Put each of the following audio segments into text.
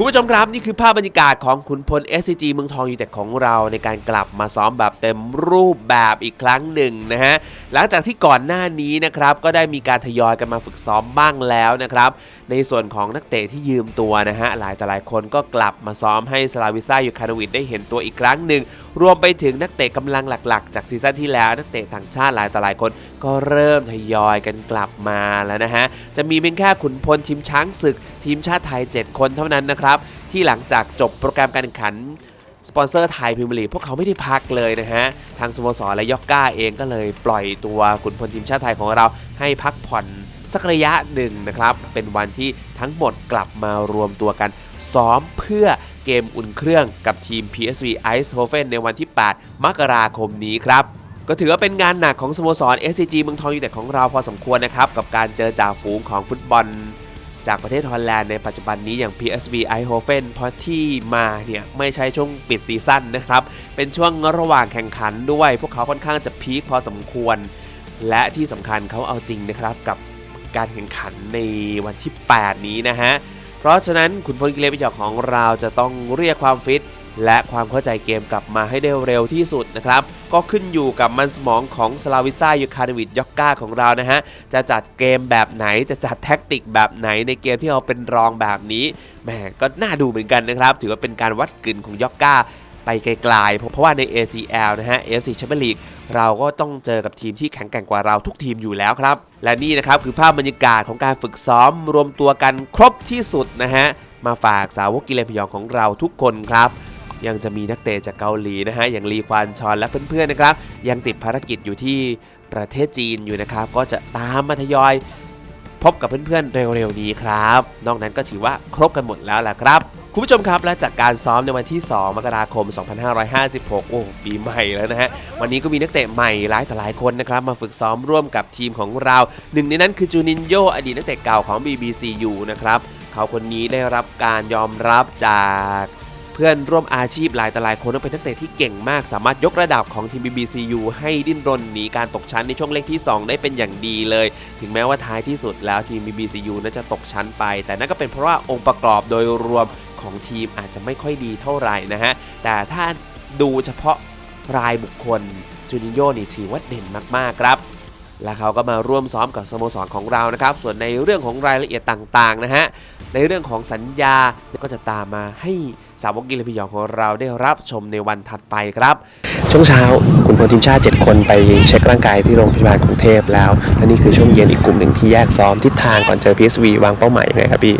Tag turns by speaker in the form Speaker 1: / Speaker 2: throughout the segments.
Speaker 1: คุณผู้ชมครับนี่คือภาพบรรยากาศของขุนพล SCG เมืองทองยูเต็ดของเราในการกลับมาซ้อมแบบเต็มรูปแบบอีกครั้งหนึ่งนะฮะหลังจากที่ก่อนหน้านี้นะครับก็ได้มีการทยอยกันมาฝึกซ้อมบ้างแล้วนะครับในส่วนของนักเตะที่ยืมตัวนะฮะหลายต่อหลายคนก็กลับมาซ้อมให้สลาวิซ่ายูคาโนวิดได้เห็นตัวอีกครั้งหนึ่งรวมไปถึงนักเตะกำลังหลักๆ จากซีซั่นที่แล้วนักเตะต่างชาติหลายต่อหลายคนก็เริ่มทยอยกันกลับมาแล้วนะฮะจะมีเพียงแค่ขุนพลทีมช้างศึกทีมชาติไทย 7 คนเท่านั้นนะครับ ที่หลังจากจบโปรแกรมการแข่งขัน สปอนเซอร์ไทยพรีเมียร์ลีพวกเขาไม่ได้พักเลยนะฮะ ทางสโมสรและยอกก้าเองก็เลยปล่อยตัวขุนพลทีมชาติไทยของเราให้พักผ่อนสักระยะหนึ่งนะครับ เป็นวันที่ทั้งหมดกลับมารวมตัวกัน ซ้อมเพื่อเกมอุ่นเครื่องกับทีม PSV Eindhoven ในวันที่ 8 มกราคมนี้ครับ ก็ถือว่าเป็นงานหนักของสโมสร SCG เมืองทองยูไนเต็ดของเราพอสมควรนะครับ กับการเจอจ่าฝูงของฟุตบอล จากประเทศฮอลแลนด์ในปัจจุบันนี้อย่าง PSV Eindhoven เพราะที่มาเนี่ยไม่ใช่ช่วงปิดซีซั่นนะครับ เป็นช่วงระหว่างแข่งขันด้วย พวกเขาค่อนข้างจะพีคพอสมควร และที่สำคัญเขาเอาจริงนะครับกับการแข่งขันในวันที่ 8 นี้นะฮะ เพราะฉะนั้นขุนพลกิเลสปิยอกของเราจะต้องเรียกความฟิต และความเข้าใจเกมกลับมาให้ได้เร็วที่สุดนะครับ ก็ขึ้นอยู่กับมันสมองของสลาวิซ่ายูคาเดวิดยอกก้าของเรานะฮะ จะจัดเกมแบบไหนจะจัดแท็กติกแบบไหนในเกมที่เราเป็นรองแบบนี้แหมก็น่าดูเหมือนกันนะครับ ถือว่าเป็นการวัดกลิ่นของยอกก้าไปไกลๆ เพราะว่าใน ACL นะฮะ AFC Champions League เราก็ต้องเจอกับทีมที่แข็งแกร่งกว่าเราทุกทีมอยู่แล้วครับ และนี่นะครับคือภาพบรรยากาศของการฝึกซ้อมรวมตัวกันครบที่สุดนะฮะ มาฝากสาวกกิเลนพยองของเราทุกคนครับ ยังจะมีนักเตะจากเกาหลีนะฮะอย่างลีควานชอนและเพื่อนๆนะครับ ยังติดภารกิจอยู่ที่ประเทศจีนอยู่นะครับ ก็จะตามมาทยอยพบกับเพื่อนๆเร็วๆนี้ครับ นอกนั้นก็ถือว่าครบกันหมดแล้วล่ะครับ คุณผู้ชมครับและจากการซ้อมในวันที่ 2 มกราคม 2556 โอ้ปีใหม่แล้วนะฮะ วันนี้ก็มีนักเตะใหม่หลายต่อหลายคนนะครับ มาฝึกซ้อมร่วมกับทีมของเรา หนึ่งในนั้นคือจูนินโยอดีตนักเตะเก่าของ BBCU นะครับ เขาคนนี้ได้รับการยอมรับจาก พื่อนร่วมอาชีพหลายต่อหลายคนว่าเป็นนักเตะที่เก่งมาก สามารถยกระดับของทีม BBCU ให้ดิ้นรนหนีการตกชั้นในช่วงเลขที่ 2 ได้เป็นอย่างดีเลย ถึงแม้ว่าท้ายที่สุดแล้วทีม BBCU น่าจะตกชั้นไป แต่นั่นก็เป็นเพราะว่าองค์ประกอบโดยรวมของทีมอาจจะไม่ค่อยดีเท่าไหร่นะฮะ แต่ถ้าดูเฉพาะรายบุคคลจูนิโยนี่ถือว่าเด่นมากๆครับ และเขาก็มาร่วมซ้อมกับสโมสรของเรานะครับ ส่วนในเรื่องของรายละเอียดต่างๆนะฮะ ในเรื่องของสัญญาก็จะตามมาให้ สาวกกิเลนพยองของเราได้รับชมในวันถัดไปครับ ช่วงเช้าคุณพลทีมชาติ 7 คนไปเช็คร่างกายที่โรงพยาบาลกรุงเทพแล้ว และนี่คือช่วงเย็นอีกกลุ่มหนึ่งที่แยกซ้อมทิศทางก่อนเจอ PSV วางเป้าหมายยังไงครับพี่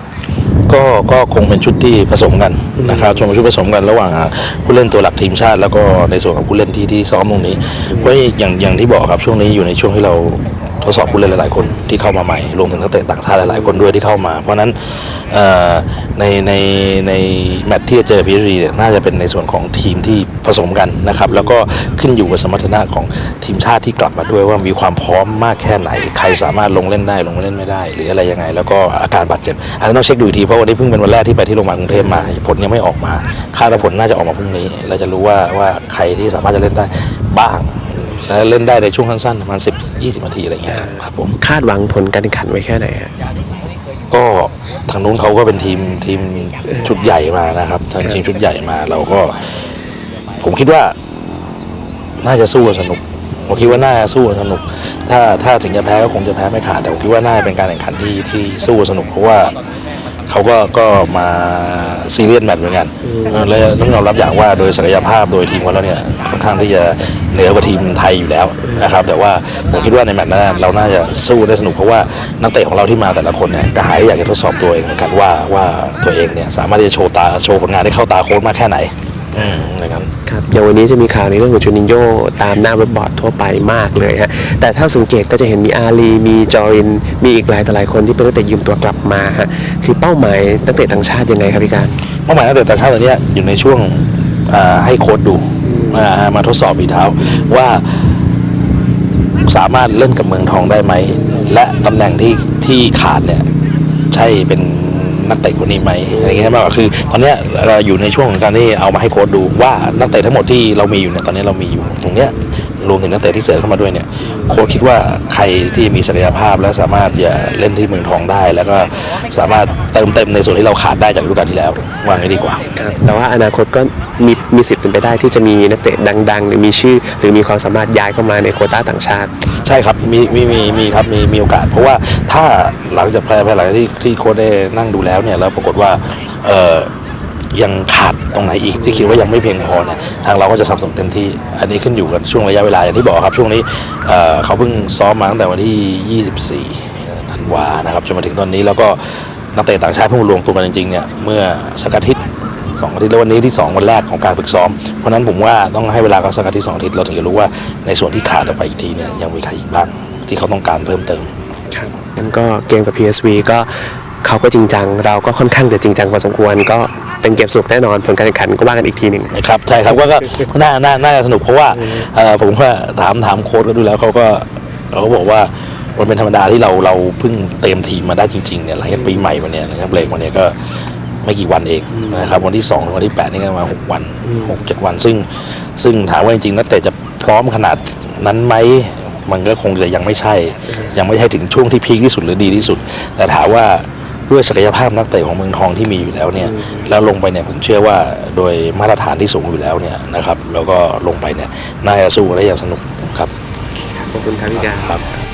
Speaker 2: ก็ก็คงเป็นชุดที่ผสมกันนะครับชมชุดผสมกันระหว่างอ่าผู้เล่นตัวหลักทีมชาติ แล้วก็ในส่วนของผู้เล่นที่ที่ซ้อมตรงนี้เพราะอย่างอย่างที่บอกครับช่วงนี้อยู่ในช่วงที่เรา ทดสอบผู้เล่นหลาย ๆ คนที่เข้ามาใหม่ รวมถึงนักเตะต่างชาติหลาย ๆ คนด้วยที่เข้ามา เพราะนั้นในในในแมตช์ที่จะเจอพีรีเนี่ยน่าจะเป็นในส่วนของทีมที่ผสมกันนะครับ แล้วก็ขึ้นอยู่กับสมรรถนะของทีมชาติที่กลับมาด้วยว่ามีความพร้อมมากแค่ไหน ใครสามารถลงเล่นได้ลงเล่นไม่ได้ หรืออะไรยังไง แล้วก็อาการบาดเจ็บอันนั้นต้องเช็คดูอีกทีเพราะวันนี้เพิ่งเป็นวันแรกที่ไปที่โรงพยาบาลกรุงเทพมาผลยังไม่ออกมาคาดว่าผลน่าจะออกมาพรุ่งนี้เราจะรู้ว่าว่าใครที่สามารถจะเล่นได้บ้าง และเล่นได้ในช่วงสั้นๆประมาณ10 20นาทีอะไรอย่างเงี้ยครับครับผม
Speaker 1: คาดหวังผลการแข่งขันไว้แค่ไหนฮะ
Speaker 2: ก็ทางนู้นเขาก็เป็นทีมทีมชุดใหญ่มานะครับทางทีมชุดใหญ่มาเราก็ ผมคิดว่า น่าจะสู้กันสนุกผมคิดว่าน่าจะสู้กันสนุก ถ้าถ้าถึงจะแพ้ก็คงจะแพ้ไม่ขาดแต่ผมคิดว่าน่าจะเป็นการแข่งขันที่ที่สู้กันสนุกเพราะว่า เขาก็ก็มาซีเรียสแมตช์เหมือนกันเออและต้องยอมรับอย่างว่าโดยศักยภาพโดยทีมของเราเนี่ยค่อนข้างที่จะเหนือกว่าทีมไทยอยู่แล้วนะครับ แต่ว่าผมคิดว่าในแมตช์นั้นเราน่าจะสู้ได้สนุกเพราะว่านักเตะของเราที่มาแต่ละคนเนี่ยก็หายอยากจะทดสอบตัวเองเหมือนกันว่าว่าตัวเองเนี่ยสามารถที่จะโชว์ตาโชว์ผลงานได้เข้าตาโค้ชมากแค่ไหน อืมนะครับ
Speaker 1: ครับอย่างวันนี้จะมีข่าวในเรื่องของจูนินโยตามหน้าเว็บบอร์ดทั่วไปมากเลยฮะแต่ถ้าสังเกตก็จะเห็นมีอาลีมีจอริน มีอีกหลายต่อหลายคนที่เป็นนักเตะยืมตัวกลับมาฮะคือเป้าหมายนักเตะต่างชาติยังไงครับพี่การ
Speaker 2: เป้าหมายนักเตะต่างชาติตอนเนี้ยอยู่ในช่วงอ่าให้โค้ดดูอ่ามาทดสอบฝีเท้าว่าสามารถเล่นกับเมืองทองได้ไหม และตำแหน่งที่ที่ขาดเนี่ย ใช่เป็น นักเตะคนนี้ไหมอะไรเงี้ยมากกว่าคือ ตอนเนี้ยเราอยู่ในช่วงของการที่เอามาให้โค้ดดูว่านักเตะทั้งหมดที่เรามีอยู่เนี่ยตอนนี้เรามีอยู่ตรงเนี้ย รวมถึงนักเตะที่เสริมเข้ามาด้วยเนี่ยโค้ชคิดว่าใครที่มีศักยภาพและสามารถจะเล่นที่เมืองทองได้ แล้วก็สามารถเติมเต็มในส่วนที่เราขาดได้จากฤดูกาลที่แล้ววางไว้ดีกว่า
Speaker 3: ครับแต่ว่าอนาคตก็มีมีสิทธิ์เป็นไปได้ที่จะมีนักเตะดัง ๆ หรือมีชื่อ หรือมีความสามารถย้ายเข้ามาในโควต้าต่างชาติ
Speaker 2: ใช่ครับมีมีมีมีครับมีมีโอกาส เพราะว่าถ้าหลังจากภายภายหลังที่ที่โค้ชได้นั่งดูแล้วเนี่ยแล้วปรากฏว่าเออ ยังขาดตรงไหนอีกที่คิดว่ายังไม่เพียงพอเนี่ยทางเราก็จะสับสนเต็มที่ อันนี้ขึ้นอยู่กับช่วงระยะเวลาอย่างที่บอกครับช่วงนี้เเขาเพิ่งซ้อมมาตั้งแต่วันที่ 24ธันวานะครับจนมาถึงตอนนี้แล้วก็นักเตะต่างชาติเพิ่งมารวมตัวกันจริงๆเนี่ยเมื่อสักอาทิตย์สองอาทิตย์แล้ววันนี้ที่สองวันแรกของการฝึกซ้อม เพราะฉะนั้นผมว่าต้องให้เวลาเขาสักอาทิตย์สองอาทิตย์เราถึงจะรู้ว่าในส่วนที่ขาดออกไปอีกทีเนี่ยยังมีใครอีกบ้างที่เขาต้องการเพิ่มเติม
Speaker 3: ครับงั้นก็เกมกับ PSV ก็ เขาก็จริงจัง เราก็ค่อนข้างจะจริงจังพอสมควร ก็เป็นเกมสุกแน่นอนผลการแข่งขันก็ว่ากันอีกทีหนึ่ง
Speaker 2: นะครับใช่ครับก็ก็น่าน่าน่าจะสนุกเพราะว่าเอ่อผมก็ถามถามโค้ชก็ดูแล้วเขาก็เขาก็บอกว่ามันเป็นธรรมดาที่เราเราเพิ่งเตรียมทีมมาได้จริงๆเนี่ยหลังจากปีใหม่มาเนี่ยหลังจากเบรกมาเนี่ยก็ไม่กี่วันเองนะครับวันที่2ถึงวันที่ 8 นี่ก็มาหกวันหกเจ็ดวัน ซึ่งซึ่งถามว่าจริงๆนักเตะจะพร้อมขนาดนั้นไหมมันก็คงจะยังไม่ใช่ ยังไม่ใช่ถึงช่วงที่พีคที่สุดหรือดีที่สุด แต่ถามว่า ด้วยศักยภาพนักเตะของเมืองทองที่มีอยู่แล้วเนี่ยแล้วลงไปเนี่ยผมเชื่อว่าโดยมาตรฐานที่สูงอยู่แล้วเนี่ยนะครับแล้วก็ลงไปเนี่ยน่าจะสู้ได้อย่างสนุกครับ
Speaker 3: ขอบคุณครับพี่การ
Speaker 2: ครับ